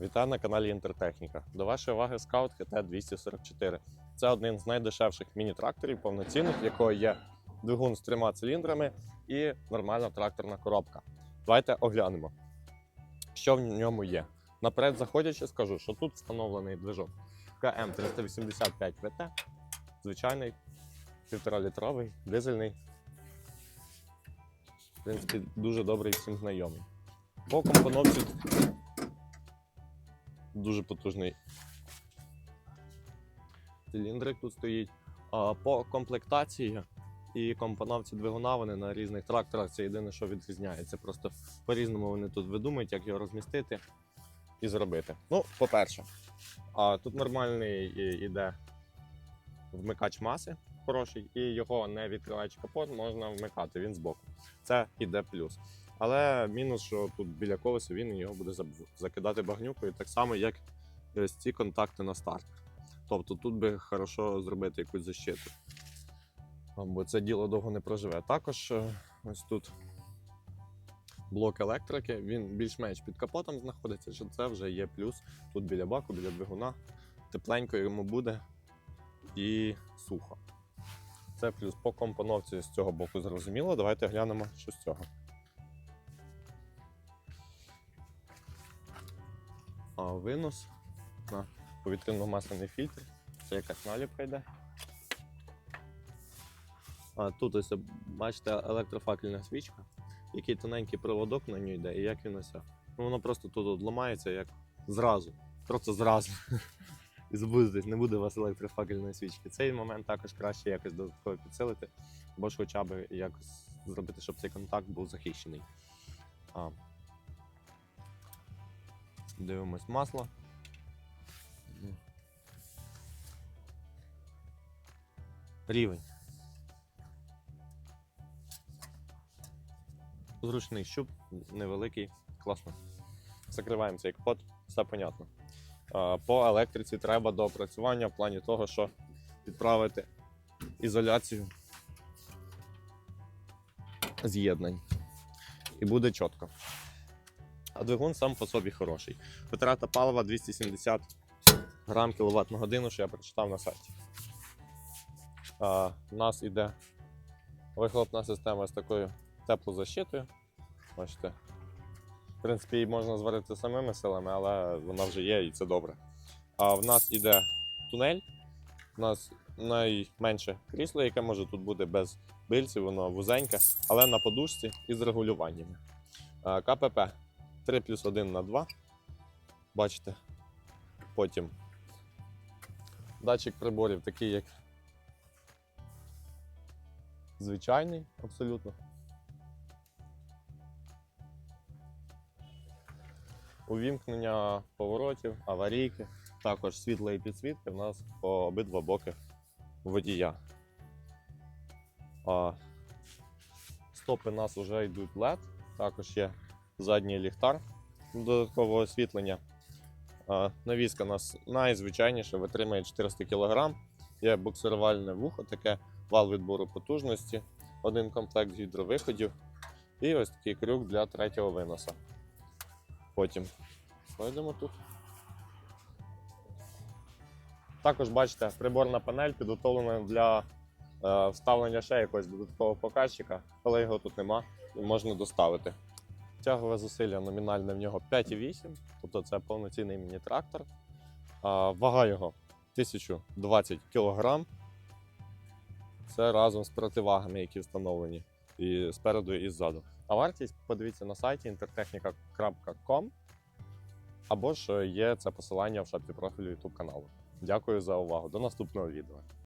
Вітаю на каналі Інтертехніка. До вашої уваги скаут КТ-244. Це один з найдешевших міні-тракторів повноцінних, в якого є двигун з трьома циліндрами і нормальна тракторна коробка. Давайте оглянемо, що в ньому є. Наперед заходячи, скажу, що тут встановлений движок КМ385 ВТ, звичайний 1,5-літровий, дизельний. В принципі, дуже добрий всім знайомий. По компоновці дуже потужний циліндрик тут стоїть. По комплектації і компоновці двигуна вони на різних тракторах це єдине, що відрізняється. Просто по-різному вони тут видумують, як його розмістити і зробити. Ну, по-перше, тут нормальний іде вмикач маси хороший, і його не відкриваючи капот, можна вмикати він збоку. Це іде плюс. Але мінус, що тут біля колеса він його буде закидати багнюкою, так само, як ось ці контакти на старт. Тобто тут би хорошо зробити якусь защиту. Бо це діло довго не проживе. Також е, ось тут блок електрики, він більш-менш під капотом знаходиться, що це вже є плюс. Тут біля баку, біля двигуна. Тепленько йому буде і сухо. Це плюс по компоновці з цього боку зрозуміло. Давайте глянемо, що з цього. А винос на повітряно-масляний фільтр. Це якась наліпка йде. А тут ось бачите електрофакельна свічка, який тоненький проводок на ній йде, і як він ось. Ну воно просто тут ламається як зразу. Просто зразу. І забудетесь, не буде у вас електрофакельної свічки. Цей момент також краще якось додатково підсилити, або ж хоча б якось зробити, щоб цей контакт був захищений. А. Дивимось масло. Рівень. Зручний щуп, невеликий, класно. Закриваємо цей капот, все понятно. По електриці треба доопрацювання в плані того, що підправити ізоляцію з'єднань. І буде чітко. А двигун сам по собі хороший. Витрата палива 270 грам кВт на годину, що я прочитав на сайті. А, у нас іде вихлопна система з такою теплозащитою. Бачите. В принципі, її можна зварити самими силами, але вона вже є і це добре. А в нас іде тунель. У нас найменше крісло, яке може тут бути без бильців, воно вузеньке, але на подушці і з регулюваннями. КПП 3 плюс 1 на 2. Бачите. Потім датчик приборів такий, як звичайний, абсолютно. Увімкнення поворотів, аварійки, також світла і підсвітки в нас по обидва боки водія. А, стопи у нас вже йдуть LED, також є задній ліхтар додаткового освітлення. Навіска у нас найзвичайніша, витримує 400 кг. Є буксирувальне вухо, таке вал відбору потужності, один комплект гідровиходів і ось такий крюк для третього виноса. Потім пройдемо тут. Також бачите, приборна панель підготовлена для е, вставлення ще якогось додаткового показчика, але його тут нема і можна доставити. Тягове зусилля номінальне в нього 5,8, тобто це повноцінний міні-трактор. Вага його 1020 кг. Це разом з противагами, які встановлені і спереду, і ззаду. А вартість подивіться на сайті intertechnica.com або ж є це посилання в шапці профілю YouTube каналу. Дякую за увагу. До наступного відео.